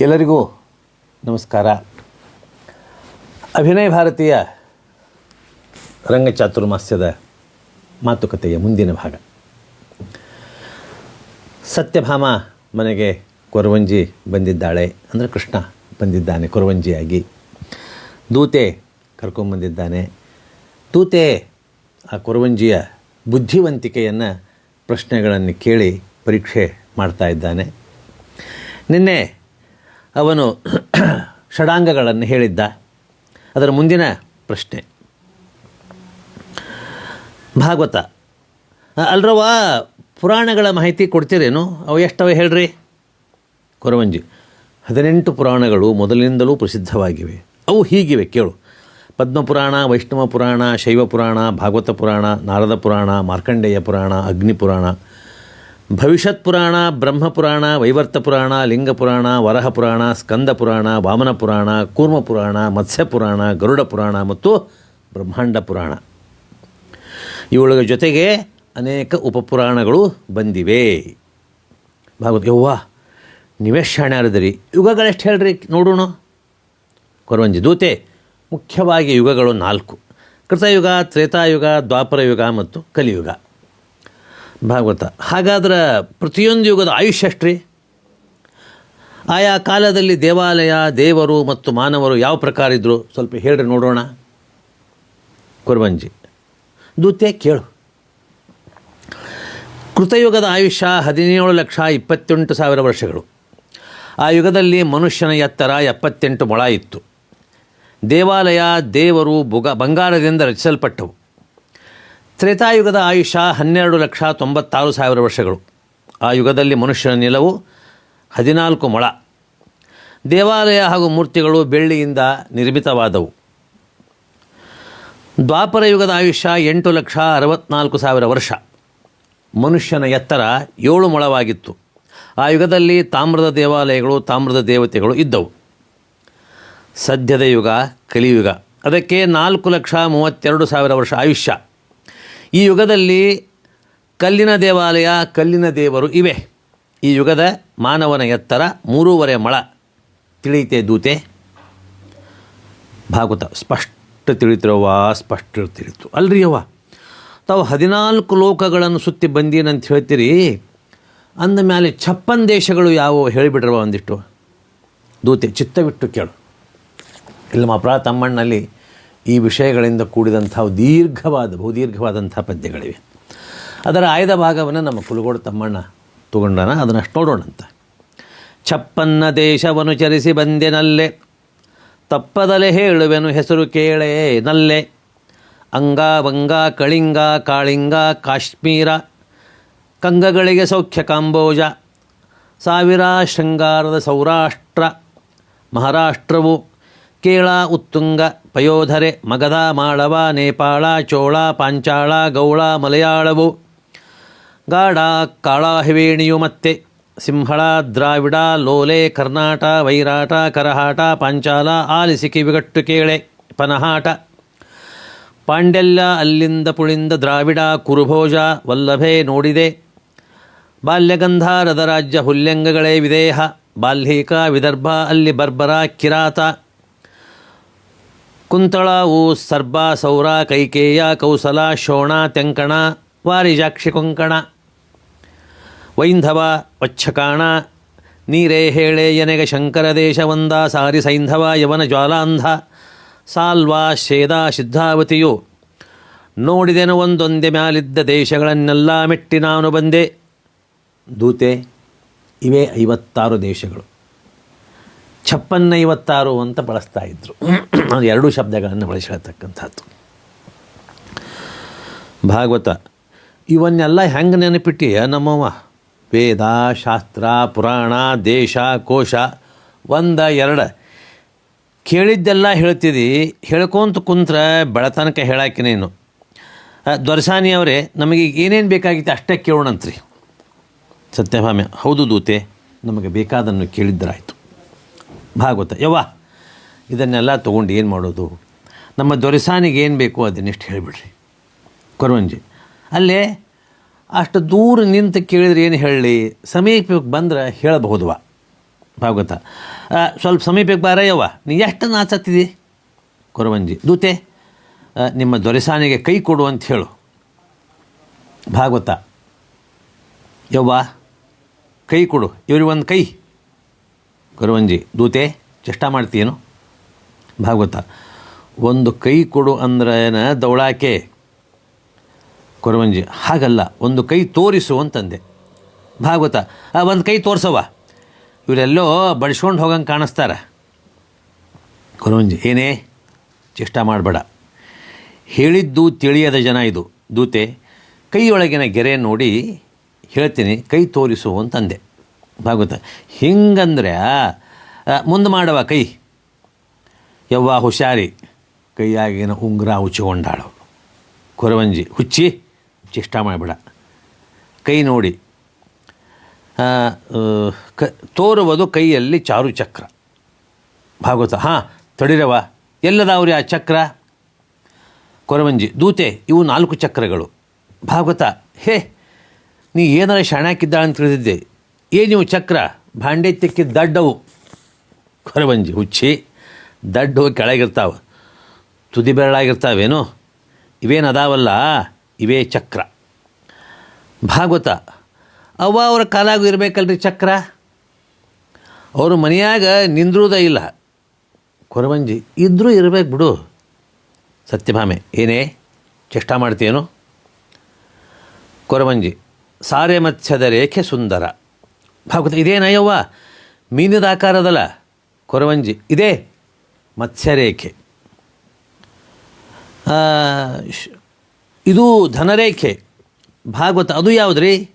ಎಲ್ಲರಿಗೂ ನಮಸ್ಕಾರ. ಅಭಿನಯ ಭಾರತೀಯ ರಂಗಚಾತುರ್ಮಾಸ್ಯದ ಮಾತುಕತೆಯ ಮುಂದಿನ ಭಾಗ. ಸತ್ಯಭಾಮ ಮನೆಗೆ ಕೊರವಂಜಿ ಬಂದಿದ್ದಾಳೆ. ಅಂದರೆ ಕೃಷ್ಣ ಬಂದಿದ್ದಾನೆ, ಕೊರವಂಜಿಯಾಗಿ. ದೂತೆ ಕರ್ಕೊಂಬಂದಿದ್ದಾನೆ ದೂತೆ ಆ ಕೊರವಂಜಿಯ ಬುದ್ಧಿವಂತಿಕೆಯನ್ನು ಪ್ರಶ್ನೆಗಳನ್ನು ಕೇಳಿ ಪರೀಕ್ಷೆ ಮಾಡ್ತಾ ಇದ್ದಾನೆ. ನಿನ್ನೆ ಅವನು ಷಡಾಂಗಗಳನ್ನು ಹೇಳಿದ್ದ. ಅದರ ಮುಂದಿನ ಪ್ರಶ್ನೆ. ಭಾಗವತ. ಅಲ್ರವ ಪುರಾಣಗಳ ಮಾಹಿತಿ ಕೊಡ್ತೀರೇನು? ಅವು ಎಷ್ಟವೆ ಹೇಳ್ರಿ? ಕೊರವಂಜಿ. ಹದಿನೆಂಟು ಪುರಾಣಗಳು ಮೊದಲಿನಿಂದಲೂ ಪ್ರಸಿದ್ಧವಾಗಿವೆ. ಅವು ಹೀಗಿವೆ, ಕೇಳು. ಪದ್ಮಪುರಾಣ, ವೈಷ್ಣವ ಪುರಾಣ ಶೈವ ಪುರಾಣ ಭಾಗವತ ಪುರಾಣ, ನಾರದ ಪುರಾಣ, ಮಾರ್ಕಂಡೇಯ ಪುರಾಣ ಅಗ್ನಿ ಪುರಾಣ ಭವಿಷ್ಯತ್ ಪುರಾಣ ಬ್ರಹ್ಮಪುರಾಣ ವೈವರ್ತ ಪುರಾಣ, ಲಿಂಗ ಪುರಾಣ, ವರಹ ಪುರಾಣ, ಸ್ಕಂದ ಪುರಾಣ, ವಾಮನ ಪುರಾಣ, ಕೂರ್ಮ ಪುರಾಣ, ಮತ್ಸ್ಯ ಪುರಾಣ, ಗರುಡ ಪುರಾಣ ಮತ್ತು ಬ್ರಹ್ಮಾಂಡ ಪುರಾಣ. ಇವುಗಳ ಜೊತೆಗೆ ಅನೇಕ ಉಪಪುರಾಣಗಳು ಬಂದಿವೆ. ಭಾಗವತ್ ಯವ್ವ ನೀವೇ ಶಾಣ್ಯಾರದಿರಿ ಯುಗಗಳೆಷ್ಟು ಹೇಳ್ರಿ ನೋಡೋಣ. ಕೊರವಂಜಿ ದೂತೆ, ಮುಖ್ಯವಾಗಿ ಯುಗಗಳು ನಾಲ್ಕು. ಕೃತಯುಗ, ತ್ರೇತಾಯುಗ, ದ್ವಾಪರಯುಗ ಮತ್ತು ಕಲಿಯುಗ. ಭಾಗವತ. ಹಾಗಾದ್ರೆ ಪ್ರತಿಯೊಂದು ಯುಗದ ಆಯುಷ್ಯ ಎಷ್ಟ್ರಿ? ಆಯಾ ಕಾಲದಲ್ಲಿ ದೇವಾಲಯ, ದೇವರು ಮತ್ತು ಮಾನವರು ಯಾವ ಪ್ರಕಾರ ಇದ್ದರು ಸ್ವಲ್ಪ ಹೇಳ್ರಿ ನೋಡೋಣ. ಕೊರವಂಜಿ ದೂತೆ ಕೇಳು. ಕೃತಯುಗದ ಆಯುಷ್ಯ ಹದಿನೇಳು ಲಕ್ಷ ಇಪ್ಪತ್ತೆಂಟು ಸಾವಿರ ವರ್ಷಗಳು. ಆ ಯುಗದಲ್ಲಿ ಮನುಷ್ಯನ ಎತ್ತರ ಎಪ್ಪತ್ತೆಂಟು ಮೊಳ ಇತ್ತು. ದೇವಾಲಯ, ದೇವರು ಬುಗ ಬಂಗಾರದಿಂದ ರಚಿಸಲ್ಪಟ್ಟವು. ತ್ರೇತಾಯುಗದ ಆಯುಷ್ಯ ಹನ್ನೆರಡು ಲಕ್ಷ ತೊಂಬತ್ತಾರು ಸಾವಿರ ವರ್ಷಗಳು. ಆ ಯುಗದಲ್ಲಿ ಮನುಷ್ಯನ ನಿಲವು ಹದಿನಾಲ್ಕು ಮೊಳ. ದೇವಾಲಯ ಹಾಗೂ ಮೂರ್ತಿಗಳು ಬೆಳ್ಳಿಯಿಂದ ನಿರ್ಮಿತವಾದವು. ದ್ವಾಪರ ಯುಗದ ಆಯುಷ್ಯ ಎಂಟು ಲಕ್ಷ ಅರವತ್ನಾಲ್ಕು ಸಾವಿರ ವರ್ಷ. ಮನುಷ್ಯನ ಎತ್ತರ ಏಳು ಮೊಳವಾಗಿತ್ತು. ಆ ಯುಗದಲ್ಲಿ ತಾಮ್ರದ ದೇವಾಲಯಗಳು, ತಾಮ್ರದ ದೇವತೆಗಳು ಇದ್ದವು. ಸದ್ಯದ ಯುಗ, ಕಲಿಯುಗ. ಅದಕ್ಕೆ ನಾಲ್ಕು ಲಕ್ಷ ಮೂವತ್ತೆರಡು ಸಾವಿರ ವರ್ಷ ಆಯುಷ್ಯ. ಈ ಯುಗದಲ್ಲಿ ಕಲ್ಲಿನ ದೇವಾಲಯ, ಕಲ್ಲಿನ ದೇವರು ಇವೆ. ಈ ಯುಗದ ಮಾನವನ ಎತ್ತರ ಮೂರೂವರೆ ಮಳ. ತಿಳಿಯುತ್ತೆ ದೂತೆ? ಭಾಗವತ. ಸ್ಪಷ್ಟ ತಿಳಿತಿರವ್ವ ಸ್ಪಷ್ಟ ತಿಳಿತು ಅಲ್ರಿ ಅವ್ವ, ತಾವು ಹದಿನಾಲ್ಕು ಲೋಕಗಳನ್ನು ಸುತ್ತಿ ಬಂದೀನಂತ ಹೇಳ್ತೀರಿ. ಅಂದ ಮೇಲೆ ಛಪ್ಪನ್ ದೇಶಗಳು ಯಾವುವು ಹೇಳಿಬಿಟ್ರವ ಒಂದಿಷ್ಟು. ದೂತೆ, ಚಿತ್ತವಿಟ್ಟು ಕೇಳು. ಇಲ್ಲಮ್ಮ ಪ್ರಾ ತಮ್ಮಣ್ಣಲ್ಲಿ ಈ ವಿಷಯಗಳಿಂದ ಕೂಡಿದಂಥ ದೀರ್ಘವಾದ ಬಹುದೀರ್ಘವಾದಂಥ ಪದ್ಯಗಳಿವೆ. ಅದರ ಆಯ್ದ ಭಾಗವನ್ನು ನಮ್ಮ ಕುಲಗೋಡು ತಮ್ಮಣ್ಣ ತಗೊಂಡಾನ ಅದನ್ನಷ್ಟು ನೋಡೋಣಂತ. ಚಪ್ಪನ್ನ ಚರಿಸಿ ಬಂದೆನಲ್ಲೇ, ತಪ್ಪದಲೆ ಹೇಳುವೆನು ಹೆಸರು ಕೇಳೇ ನಲ್ಲೆ. ಅಂಗ ಬಂಗ ಕಳಿಂಗ ಕಾಳಿಂಗ ಕಾಶ್ಮೀರ, ಕಂಗಗಳಿಗೆ ಸೌಖ್ಯ ಕಾಂಬೋಜ ಸಾವಿರ ಶೃಂಗಾರದ ಸೌರಾಷ್ಟ್ರ, ಮಹಾರಾಷ್ಟ್ರವು ಕೇಳ ಉತ್ತುಂಗ ಪಯೋಧರೆ ಮಗಧ ಮಾಳವ ನೇಪಾಳ ಚೋಳ ಪಾಂಚಾಳ ಗೌಳ ಮಲಯಾಳವು. ಗಾಢ ಕಾಳಾಹಿವೇಣಿಯು ಮತ್ತೆ ಸಿಂಹಳ ದ್ರಾವಿಡ ಲೋಲೆ ಕರ್ನಾಟ ವೈರಾಟ ಕರಹಾಟ ಪಾಂಚಾಲ ಆಲಿಸಿ ಕಿವಿಗಟ್ಟು ಕೇಳೆ ಪನಹಾಟ. ಪಾಂಡೆಲ್ಲ ಅಲ್ಲಿಂದ ಪುಳಿಂದ ದ್ರಾವಿಡ ಕುರುಭೋಜ ವಲ್ಲಭೆ ನೋಡಿದೆ. ಬಾಲ್ಯಗಂಧಾರದ ರಾಜ್ಯ ಹುಲ್ಯಂಗಗಳೇ ವಿದೇಹ ಬಾಲ್ಹೀಕ ವಿದರ್ಭ ಅಲ್ಲಿ ಬರ್ಬರ ಕಿರಾತ. ಕುಂತಳವು ಸರ್ಬ, ಸೌರ, ಕೈಕೇಯ, ಕೌಸಲ, ಶೋಣ, ತೆಂಕಣ, ವಾರಿಜಾಕ್ಷಿ ಕೊಂಕಣ. ವೈಂಧವ ವಚ್ಚಕಾಣ ನೀರೇ ಹೇಳೆ ಯನೆಗೆ ಶಂಕರ ದೇಶವಂದ ಸಾರಿ ಸೈಂಧವ, ಯವನ ಜ್ವಾಲಾಂಧ, ಸಾಲ್ವಾ, ಶೇದ, ಸಿದ್ಧಾವತಿಯು. ನೋಡಿದೆನು ಒಂದೊಂದೆ ಮ್ಯಾಲಿದ್ದ ದೇಶಗಳನ್ನೆಲ್ಲ ಮೆಟ್ಟಿ ನಾನು ಬಂದೆ. ದೂತೆ, ಇವೇ ಐವತ್ತಾರು ದೇಶಗಳು. ಛಪ್ಪನ್ನ ಐವತ್ತಾರು ಅಂತ ಬಳಸ್ತಾ ಇದ್ದರು ಅದು ಎರಡೂ ಶಬ್ದಗಳನ್ನು ಬಳಸಿ ಹೇಳ್ತಕ್ಕಂಥದ್ದು ಭಾಗವತ, ಇವನ್ನೆಲ್ಲ ಹೆಂಗೆ ನೆನಪಿಟ್ಟಿ ನಮ್ಮವ ವೇದ, ಶಾಸ್ತ್ರ, ಪುರಾಣ, ದೇಶ, ಕೋಶ, ಒಂದ, ಎರಡು. ಕೇಳಿದ್ದೆಲ್ಲ ಹೇಳ್ತಿದ್ದಿ ಹೇಳ್ಕೊಂತ ಕುಂತ್ರ ಬೆಳತನಕ ಹೇಳಾಕಿ ನೀನು. ದೊರಸಾನಿ ಅವರೇ, ನಮಗೆ ಏನೇನು ಬೇಕಾಗಿತ್ತು ಅಷ್ಟೇ ಕೇಳೋಣಂತ್ರಿ. ಸತ್ಯಭಾಮ್ಯ ಹೌದು ದೂತೆ, ನಮಗೆ ಬೇಕಾದನ್ನು ಕೇಳಿದ್ದರಾಯಿತು ಭಾಗವತ. ಯವ್ವ, ಇದನ್ನೆಲ್ಲ ತೊಗೊಂಡು ಏನು ಮಾಡೋದು? ನಮ್ಮ ದೊರೆಸಾನಿಗೆ ಏನು ಬೇಕು ಅದನ್ನಿಷ್ಟು ಹೇಳಿಬಿಡ್ರಿ. ಕೊರವಂಜಿ. ಅಲ್ಲೇ ಅಷ್ಟು ದೂರ ನಿಂತು ಕೇಳಿದ್ರೆ ಏನು ಹೇಳಲಿ? ಸಮೀಪಕ್ಕೆ ಬಂದ್ರೆ ಹೇಳಬಹುದುವ. ಭಾಗವತ. ಸ್ವಲ್ಪ ಸಮೀಪಕ್ಕೆ ಬಾರಯ್ಯವ್ವ ನೀ ಎಷ್ಟು ನಾಚತ್ತಿದಿ? ಕೊರವಂಜಿ. ದೂತೆ ನಿಮ್ಮ ದೊರೆಸಾನಿಗೆ ಕೈ ಕೊಡು ಅಂತ ಹೇಳು. ಭಾಗವತ. ಯವ್ವ, ಕೈ ಕೊಡು. ಇವ್ರಿಗೆ ಒಂದು ಕೈ. ಕೊರವಂಜಿ ದೂತೆ, ಚೇಷ್ಟ ಮಾಡ್ತೀಯೇನು? ಭಾಗವತ, ಒಂದು ಕೈ ಕೊಡು ಅಂದ್ರೆ ಏನ, ದೌಳಾಕೆ? ಕೊರವಂಜಿ ಹಾಗಲ್ಲ, ಒಂದು ಕೈ ತೋರಿಸು ಅಂತಂದೆ. ಭಾಗವತ, ಆ, ಒಂದು ಕೈ ತೋರಿಸವ ಇವರೆಲ್ಲೋ ಬಡಿಸ್ಕೊಂಡು ಹೋಗಂಗೆ ಕಾಣಿಸ್ತಾರ. ಕೊರವಂಜಿ ಏನೇ, ಚೇಷ್ಟ ಮಾಡಬೇಡ. ಹೇಳಿದ್ದು ತಿಳಿಯದ ಜನ ಇದು. ದೂತೆ, ಕೈಯೊಳಗಿನ ಗೆರೆ ನೋಡಿ ಹೇಳ್ತೀನಿ, ಕೈ ತೋರಿಸು ಅಂತಂದೆ. ಭಾಗವತ. ಹಿಂಗಂದ್ರೆ ಮುಂದೆ ಮಾಡವ ಕೈ. ಯವ್ವ ಹುಷಾರಿ. ಕೈಯಾಗಿನ ಉಂಗುರ ಉಚ್ಚಿಕೊಂಡಾಳು ಕೊರವಂಜಿ, ಹುಚ್ಚಿ ಚೇಷ್ಟ ಮಾಡಬೇಡ. ಕೈ ನೋಡಿ. ಕ, ತೋರುವುದು ಕೈಯಲ್ಲಿ ಚಾರು ಚಕ್ರ. ಭಾಗವತ, ಹಾಂ ತಡಿರವ ಎಲ್ಲದಾವ್ರಿ ಆ ಚಕ್ರ? ಕೊರವಂಜಿ, ದೂತೆ, ಇವು ನಾಲ್ಕು ಚಕ್ರಗಳು. ಭಾಗವತ, ಹೇ, ನೀ ಏನಾರ ಶಾಣಾಕಿದ್ದಾಳ ಅಂತ ತಿಳಿದಿದ್ದೆ. ಏನಿವು ಚಕ್ರ, ಭಾಂಡೆ ತಿಕ್ಕಿ ದಡ್ಡವು. ಕೊರವಂಜಿ, ಹುಚ್ಚಿ. ದಡ್ಡು ಕೆಳಗಿರ್ತಾವೆ. ತುದಿ ಬೆರಳಾಗಿರ್ತಾವೇನು? ಇವೇನು ಅದಾವಲ್ಲ? ಇವೇ ಚಕ್ರ. ಭಾಗವತ, ಅವ್ವ ಅವರ ಕಾಲಾಗೂ ಇರಬೇಕಲ್ರಿ ಚಕ್ರ? ಅವರು ಮನೆಯಾಗ ನಿಂದ್ರೂದೇ ಇಲ್ಲ. ಕೊರವಂಜಿ ಇದ್ದರೂ ಇರಬೇಕು ಬಿಡು. ಸತ್ಯಭಾಮೆ, ಏನೇ? ಚೇಷ್ಟ ಮಾಡ್ತೀಯೇನು? ಕೊರವಂಜಿ, ಸಾರೆ ಮತ್ಸ್ಯದ ರೇಖೆ ಸುಂದರ. ಭಾಗವತ ಇದೇನಯ್ಯವ್ವ ಮೀನಿದ ಆಕಾರದಲ್ಲ. ಕೊರವಂಜಿ. ಇದೇ ಮತ್ಸ್ಯರೇಖೆ. ಇದು ಧನರೇಖೆ. ಭಾಗವತ, ಅದು ಯಾವುದ್ರಿ?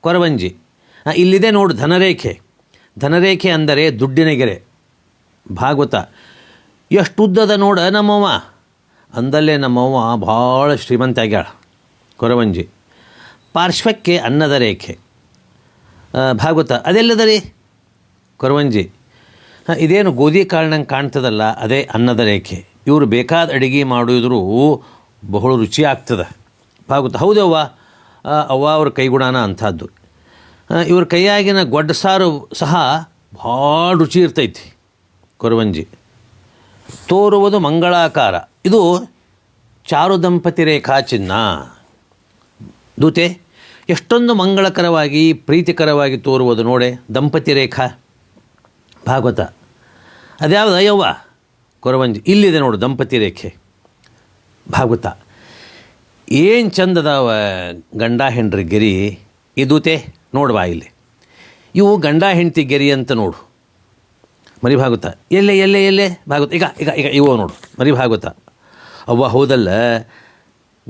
ಕೊರವಂಜಿ. ಇಲ್ಲಿದೆ ನೋಡು ಧನರೇಖೆ. ಧನರೇಖೆ ಅಂದರೆ ದುಡ್ಡಿನ ಗೆರೆ. ಭಾಗವತ. ಎಷ್ಟು ಉದ್ದದ ನೋಡ ನಮ್ಮವ್ವ. ಅಂದಲ್ಲೇ ನಮ್ಮವ್ವ ಭಾಳ ಶ್ರೀಮಂತ ಆಗ್ಯಾಳ. ಕೊರವಂಜಿ. ಪಾರ್ಶ್ವಕ್ಕೆ ಅನ್ನದ ರೇಖೆ. ಭಾಗವತ. ಅದೆಲ್ಲದರಿ? ಕೊರವಂಜಿ. ಹಾಂ, ಇದೇನು ಗೋಧಿ ಕಾಳಿನಂಗೆ ಕಾಣ್ತದಲ್ಲ, ಅದೇ ಅನ್ನದ ರೇಖೆ. ಇವರು ಬೇಕಾದ ಅಡುಗೆ ಮಾಡಿದ್ರು ಬಹಳ ರುಚಿ ಆಗ್ತದೆ. ಭಾಗವತ. ಹೌದವ್ವ ಅವ್ವ. ಅವ್ರ ಕೈಗುಣಾನ ಅಂಥದ್ದು. ಇವ್ರ ಕೈಯಾಗಿನ ಗೊಡ್ಡ ಸಾರು ಸಹ ಭಾಳ ರುಚಿ ಇರ್ತೈತಿ, ಕೊರವಂಜಿ. ತೋರುವುದು ಮಂಗಳಾಕಾರ. ಇದು ಚಾರು ದಂಪತಿ ರೇಖಾ ಚಿನ್ನ. ದೂತೆ? ಎಷ್ಟೊಂದು ಮಂಗಳಕರವಾಗಿ, ಪ್ರೀತಿಕರವಾಗಿ ತೋರುವುದು ನೋಡೆ. ದಂಪತಿ ರೇಖಾ, ಭಾಗವತ. ಅದ್ಯಾವುದು? ಅಯ್ಯವ್ವ, ಕೊರವಂಜಿ. ಇಲ್ಲಿದೆ ನೋಡು ದಂಪತಿ ರೇಖೆ, ಭಾಗವತ. ಏನು ಚಂದದವ ಗಂಡ ಹೆಂಡ್ರಿ ಗೆರಿ? ಇದೂತೆ ನೋಡ್ವಾ ಇಲ್ಲಿ. ಇವು ಗಂಡ ಹೆಂಡತಿ ಗೆರಿ ಅಂತ ನೋಡು. ಮರಿ ಭಾಗವತ ಎಲ್ಲೇ ಎಲ್ಲೇ ಎಲ್ಲೇ? ಭಾಗವತ. ಈಗ ಈಗ ಈಗ, ಇವು ನೋಡು. ಮರಿ ಭಾಗವತ ಅವ್ವ, ಹೌದಲ್ಲ,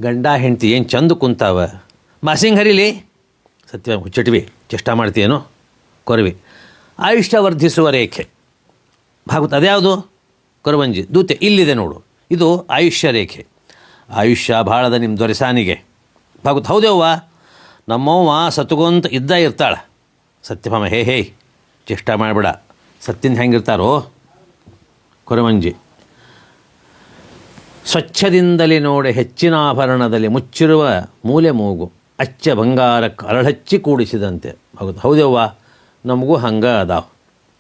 ಗಂಡ ಹೆಂಡತಿ ಏನು ಚಂದ ಕುಂತಾವ? ಮಾಸಿಂಗ್ ಹರಿಲಿ? ಸತ್ಯ ಹುಚ್ಚಟ್ವಿ, ಚೇಷ್ಟ ಮಾಡ್ತೀಯೇನು? ಕೊರವಿ. ಆಯುಷ್ಯ ವರ್ಧಿಸುವ ರೇಖೆ. ಭಾಗವತ ಅದ್ಯಾವುದು? ಕೊರವಂಜಿ. ದೂತೆ, ಇಲ್ಲಿದೆ ನೋಡು. ಇದು ಆಯುಷ್ಯ ರೇಖೆ. ಆಯುಷ್ಯ ಭಾಳದ ನಿಮ್ಮ ದೊರೆಸಾನಿಗೆ ಭಾಗವತ್ ಹೌದೇವ್ವ ನಮ್ಮವ್ವ ಸತ್ಕೊಂತ ಇದ್ದ ಇರ್ತಾಳೆ. ಸತ್ಯಭಾಮ, ಹೇ ಹೇ, ಚೇಷ್ಟ ಮಾಡಬೇಡ. ಸತ್ಯಂದು ಹೆಂಗಿರ್ತಾರೋ? ಕೊರವಂಜಿ. ಸ್ವಚ್ಛದಿಂದಲೇ ನೋಡಿ ಹೆಚ್ಚಿನ ಆಭರಣದಲ್ಲಿ ಮುಚ್ಚಿರುವ ಮೂಲೆ ಮೂಗು. ಅಚ್ಚ ಬಂಗಾರ ಕರಳಚ್ಚಿ ಕೂಡಿಸಿದಂತೆ. ಹೌದು ಹೌದವ್ವ ನಮಗೂ ಹಂಗ ಅದಾವ.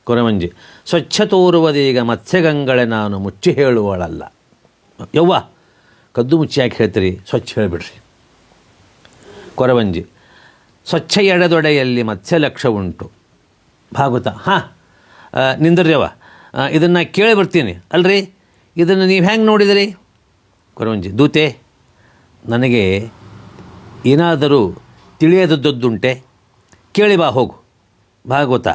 ಕೊರವಂಜಿ, ಸ್ವಚ್ಛ ತೋರುವುದೀಗ ಮತ್ಸ್ಯಗಂಗಳೆ ನಾನು ಮುಚ್ಚಿ ಹೇಳುವಳಲ್ಲ. ಯವ್ವ, ಕದ್ದು ಮುಚ್ಚಿ ಯಾಕೆ ಹೇಳ್ತೀರಿ? ಸ್ವಚ್ಛ ಹೇಳಿಬಿಡ್ರಿ. ಕೊರವಂಜಿ, ಸ್ವಚ್ಛ ಎಡದೊಡೆಯಲ್ಲಿ ಮತ್ಸ್ಯ ಲಕ್ಷ ಉಂಟು. ಭಾಗವತ, ಹಾಂ ನಿಂದ್ರವ್ವ ಇದನ್ನು ಕೇಳಿ ಬರ್ತೀನಿ. ಅಲ್ರಿ? ಇದನ್ನು ನೀವು ಹೆಂಗೆ ನೋಡಿದಿರಿ? ಕೊರವಂಜಿ, ದೂತೆ, ನನಗೆ ಏನಾದರೂ ತಿಳಿಯದದ್ದುಂಟೆ ಕೇಳಿ ಬಾ, ಹೋಗು. ಭಾಗವತ.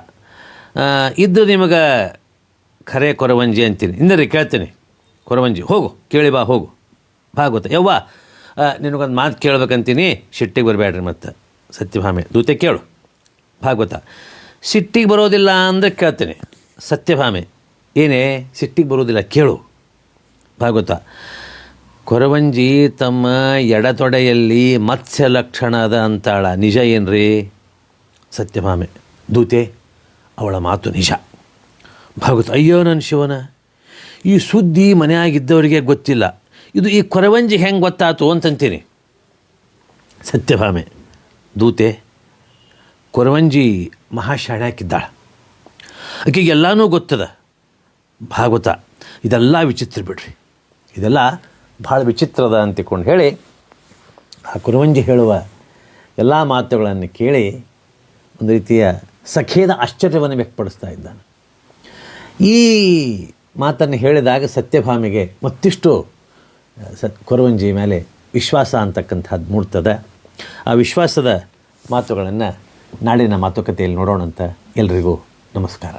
ಇದ್ದು ನಿಮಗೆ ಖರೆ ಕೊರವಂಜಿ ಅಂತೀನಿ. ಇಂದರಿ ಕೇಳ್ತೀನಿ. ಕೊರವಂಜಿ, ಹೋಗು, ಕೇಳಿ ಬಾ, ಹೋಗು. ಭಾಗವತ. ಯವ್ವ ನಿನಗೊಂದು ಮಾತು ಕೇಳ್ಬೇಕಂತೀನಿ. ಶಿಟ್ಟಿಗೆ ಬರಬೇಡ್ರಿ ಮತ್ತು. ಸತ್ಯಭಾಮೆ, ದೂತೆ ಕೇಳು. ಭಾಗವತ. ಸಿಟ್ಟಿಗೆ ಬರೋದಿಲ್ಲ ಅಂದರೆ ಕೇಳ್ತೀನಿ. ಸತ್ಯಭಾಮೆ, ಏನೇ, ಸಿಟ್ಟಿಗೆ ಬರೋದಿಲ್ಲ, ಕೇಳು. ಭಾಗವತ. ಕೊರವಂಜಿ ತಮ್ಮ ಎಡತೊಡೆಯಲ್ಲಿ ಮತ್ಸ್ಯ ಲಕ್ಷಣ ಅದ ಅಂತಾಳ. ನಿಜ ಏನ್ರಿ? ಸತ್ಯಭಾಮೆ, ದೂತೆ, ಅವಳ ಮಾತು ನಿಜ. ಭಾಗವತ, ಅಯ್ಯೋ ನನ್ನ ಶಿವನ, ಈ ಸುದ್ದಿ ಮನೆಯಾಗಿದ್ದವರಿಗೆ ಗೊತ್ತಿಲ್ಲ. ಇದು ಈ ಕೊರವಂಜಿ ಹೆಂಗೆ ಗೊತ್ತಾಯ್ತು ಅಂತಂತೀನಿ. ಸತ್ಯಭಾಮೆ, ದೂತೆ, ಕೊರವಂಜಿ ಮಹಾಶಾಣ್ಯಾಕಿದ್ದಾಳ ಆಕೆಗೆ ಎಲ್ಲನೂ ಗೊತ್ತದ. ಭಾಗವತ, ಇದೆಲ್ಲ ವಿಚಿತ್ರ ಬಿಡ್ರಿ. ಇದೆಲ್ಲ ಭಾಳ ವಿಚಿತ್ರದ ಅಂತಿಕೊಂಡು ಹೇಳಿ, ಆ ಕುರುವಂಜಿ ಹೇಳುವ ಎಲ್ಲ ಮಾತುಗಳನ್ನು ಕೇಳಿ ಒಂದು ರೀತಿಯ ಸಖೇದ ಆಶ್ಚರ್ಯವನ್ನು ವ್ಯಕ್ತಪಡಿಸ್ತಾ ಇದ್ದಾನೆ. ಈ ಮಾತನ್ನು ಹೇಳಿದಾಗ ಸತ್ಯಭಾಮಿಗೆ ಮತ್ತಿಷ್ಟು ಸತ್ ಕುರುವಂಜಿ ಮೇಲೆ ವಿಶ್ವಾಸ ಅಂತಕ್ಕಂಥದ್ದು ಮೂಡ್ತದೆ. ಆ ವಿಶ್ವಾಸದ ಮಾತುಗಳನ್ನು ನಾಳಿನ ಮಾತುಕತೆಯಲ್ಲಿ ನೋಡೋಣಂತ ಎಲ್ರಿಗೂ ನಮಸ್ಕಾರ.